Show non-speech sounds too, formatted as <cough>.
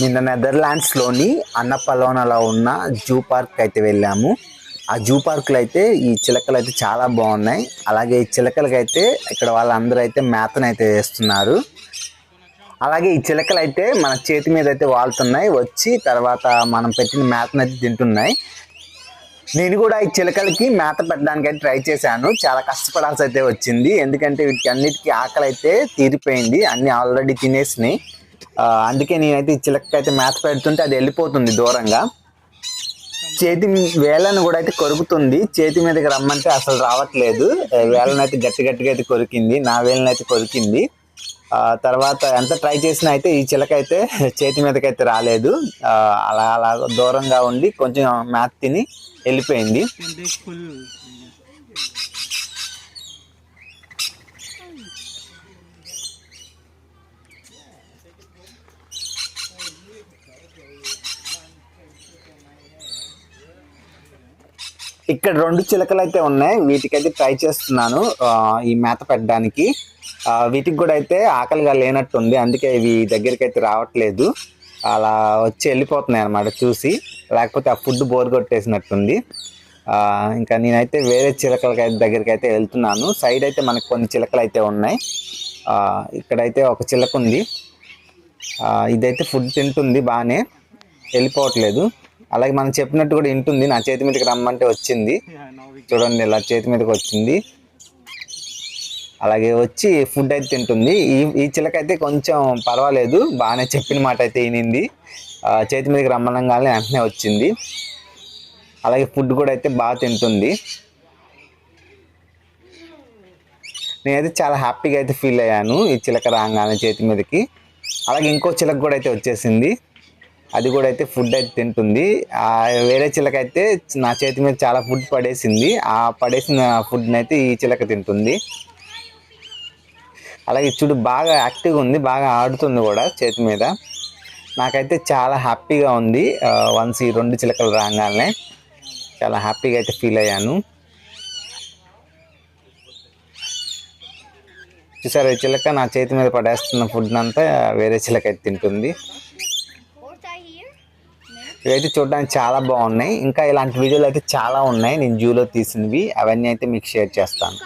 నిన్న నెదర్లాండ్స్లోని అన్నపలోనలో ఉన్న zoo park అయితే వెళ్ళాము. ఆ జూ పార్క్లో అయితే ఈ చిలకలు అయితే చాలా బాగున్నాయి. అలాగే ఈ చిలకలకి అయితే ఇక్కడ వాళ్ళందరూ అయితే మేతను అయితే వేస్తున్నారు. అలాగే ఈ చిలకలు అయితే మన చేతి మీద అయితే వాళ్తున్నాయి. వచ్చి తర్వాత మనం పెట్టిన మేతను అయితే తింటున్నాయి. నేను కూడా ఈ చిలకలకి మేత పెట్టడానికి అయితే ట్రై చేశాను. చాలా కష్టపడాల్సి అయితే వచ్చింది. ఎందుకంటే వీటికి అన్నిటికీ ఆకలి అయితే తీరిపోయింది. అన్ని ఆల్రెడీ తినేసినాయి. అందుకే నేనైతే ఈ చిలకకి అయితే మేత పెడుతుంటే అది వెళ్ళిపోతుంది దూరంగా. చేతి వేలను కూడా అయితే కొరుకుతుంది. చేతి మీదకి రమ్మంటే అసలు రావట్లేదు. వేలను అయితే గట్టి గట్టిగా అయితే కొరికింది. నా వేలను అయితే కొరికింది. తర్వాత ఎంత ట్రై చేసినా అయితే ఈ చిలక అయితే <laughs> చేతి మీదకి అయితే రాలేదు అలా అలా దూరంగా ఉండి కొంచెం మేత తిని వెళ్ళిపోయింది. ఇక్కడ రెండు చిలకలు అయితే ఉన్నాయి. వీటికైతే ట్రై చేస్తున్నాను. ఈ మేత పెట్టడానికి. వీటికి కూడా అయితే ఆకలిగా లేనట్టుంది. అందుకే ఇవి దగ్గరికి అయితే రావట్లేదు. అలా వచ్చి వెళ్ళిపోతున్నాయి అనమాట చూసి. లేకపోతే ఆ ఫుడ్ బోర్ కొట్టేసినట్టుంది. ఇంకా నేనైతే వేరే చిలకలకి అయితే దగ్గరికి అయితే వెళ్తున్నాను. సైడ్ అయితే మనకు కొన్ని చిలకలు అయితే ఉన్నాయి ఇక్కడైతే ఒక చిలక ఉంది. ఇదైతే ఫుడ్ తింటుంది బాగానే. వెళ్ళిపోవట్లేదు. అలాగే మనం చెప్పినట్టు కూడా వింటుంది. నా చేతి మీదకి రమ్మంటే వచ్చింది. చూడండి ఇలా చేతి మీదకి వచ్చింది. అలాగే వచ్చి ఫుడ్ అయితే తింటుంది. ఈ ఈ చిలక అయితే కొంచెం పర్వాలేదు. బాగానే చెప్పిన మాట అయితే వినింది. చేతి మీదకి రమ్మనంగానే వెంటనే వచ్చింది. అలాగే ఫుడ్ కూడా అయితే బాగా తింటుంది. నేనైతే చాలా హ్యాపీగా అయితే ఫీల్ అయ్యాను ఈ చిలక రాగానే చేతి మీదకి. అలాగే ఇంకో చిలక కూడా అయితే వచ్చేసింది. అది కూడా అయితే ఫుడ్ అయితే తింటుంది. వేరే చిలక అయితే నా చేతి మీద చాలా ఫుడ్ పడేసింది. ఆ పడేసిన ఫుడ్ని అయితే ఈ చిలక తింటుంది. అలాగే చూడు బాగా యాక్టివ్గా ఉంది బాగా ఆడుతుంది కూడా చేతి మీద. నాకైతే చాలా హ్యాపీగా ఉంది. వన్స్ ఈ రెండు చిలకలు రాగానే చాలా హ్యాపీగా అయితే ఫీల్ అయ్యాను. చూసారు ఈ చిలక నా చేతి మీద పడేస్తున్న ఫుడ్ అంతా వేరే చిలక అయితే తింటుంది. ఇవైతే చూడడానికి చాలా బాగున్నాయి. ఇంకా ఇలాంటి వీడియోలు అయితే చాలా ఉన్నాయి. నేను జూలో తీసినవి. అవన్నీ అయితే మీకు షేర్ చేస్తాను.